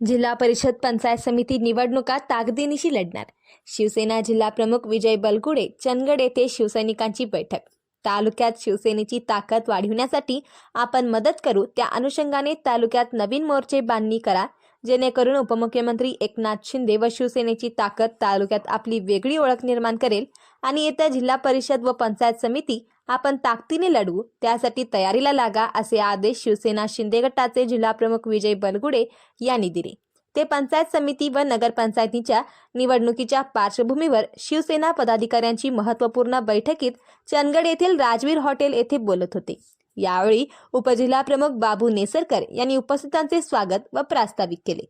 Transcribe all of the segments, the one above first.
जिल्हा परिषद पंचायत समिती निवडणुका ताकदीनिशी लढणार. शिवसेना जिल्हा प्रमुख विजय बलगुडे चंदगड येथे शिवसैनिकांची बैठक. तालुक्यात शिवसेनेची ताकद वाढविण्यासाठी आपण मदत करू त्या अनुषंगाने तालुक्यात नवीन मोर्चे बांधणी करा जेणेकरून उपमुख्यमंत्री एकनाथ शिंदे व शिवसेनेची ताकद तालुक्यात आपली वेगळी ओळख निर्माण करेल आणि येत्या जिल्हा परिषद व पंचायत समिती आपण ताकदीने लढवू त्यासाठी तयारीला लागा असे आदेश शिवसेना शिंदे गटाचे जिल्हाप्रमुख विजय बलगुडे यांनी दिले. ते पंचायत समिती व नगरपंचायतीच्या निवडणुकीच्या पार्श्वभूमीवर शिवसेना पदाधिकाऱ्यांची महत्त्वपूर्ण बैठकीत चंदगड येथील राजवीर हॉटेल येथे बोलत होते. यावेळी उपजिल्हाप्रमुख बाबू नेसरकर यांनी उपस्थितांचे स्वागत व प्रास्ताविक केले.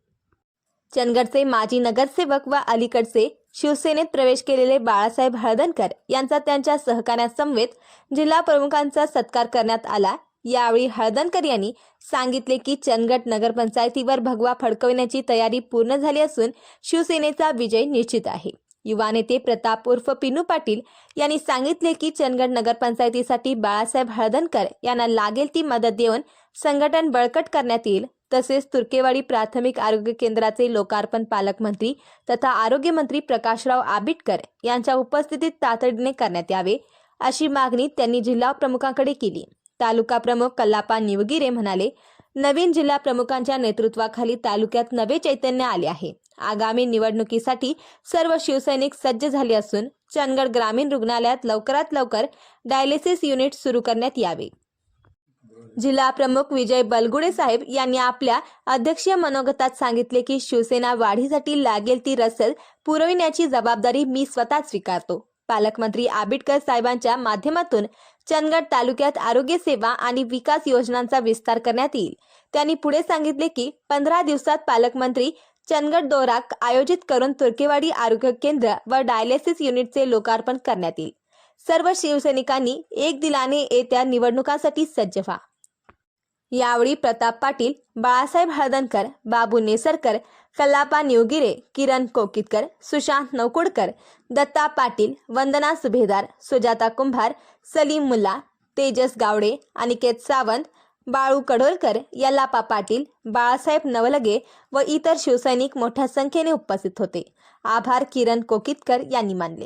चंदगडचे माजी नगरसेवक व अलीकडचे शिवसेनेत प्रवेश केलेले बाळासाहेब हळदणकर यांचा त्यांच्या सहकार्यासमवेत जिल्हा प्रमुखांचा सत्कार करण्यात आला. यावेळी हळदणकर यांनी सांगितले की चंदगड नगरपंचायतीवर भगवा फडकविण्याची तयारी पूर्ण झाली असून शिवसेनेचा विजय निश्चित आहे. युवा नेते प्रताप उर्फ पिनू पाटील यांनी सांगितले की चंदगड नगरपंचायतीसाठी बाळासाहेब हळदणकर यांना लागेल ती मदत देऊन संघटन बळकट करण्यात येईल. तसेच तुर्केवाडी प्राथमिक आरोग्य केंद्राचे लोकार्पण पालकमंत्री तथा आरोग्यमंत्री प्रकाशराव आबिटकर यांच्या उपस्थितीत तातडीने करण्यात यावे अशी मागणी त्यांनी जिल्हा प्रमुखांकडे केली. तालुका प्रमुख कल्लापा निवगिरे म्हणाले नवीन जिल्हा प्रमुखांच्या नेतृत्वाखाली तालुक्यात नवे चैतन्य आले आहे. आगामी निवडणुकीसाठी सर्व शिवसैनिक सज्ज झाले असून चंदगड ग्रामीण रुग्णालयात लवकरात लवकर डायलिसिस युनिट सुरू करण्यात यावे. जिल्हा प्रमुख विजय बलगुडे साहेब यांनी आपल्या अध्यक्षीय मनोगतात सांगितले की शिवसेना वाढीसाठी लागेल ती रसल पुरविण्याची जबाबदारी मी स्वतः स्वीकारतो. पालकमंत्री आबिटकर साहेबांच्या माध्यमातून चंदगड तालुक्यात आरोग्य सेवा आणि विकास योजनांचा विस्तार करण्यात येईल. त्यांनी पुढे सांगितले की पंधरा दिवसात पालकमंत्री चंदगड दौरा आयोजित करून तुर्केवाडी आरोग्य केंद्र व डायलिसिस युनिटचे लोकार्पण करण्यात येईल. सर्व शिवसैनिकांनी एक दिलाने येत्या निवडणुकांसाठी सज्ज व्हा. यावेळी प्रताप पाटील बाळासाहेब हळदणकर बाबू नेसरकर कल्लापा निवगिरे किरण कोकितकर सुशांत नौकुडकर दत्ता पाटील वंदना सुभेदार सुजाता कुंभार सलीम मुल्ला तेजस गावडे अनिकेत सावंत बाळू कडोलकर यल्लापा पाटील बाळासाहेब नवलगे व इतर शिवसैनिक मोठ्या संख्येने उपस्थित होते. आभार किरण कोकितकर यांनी मानले.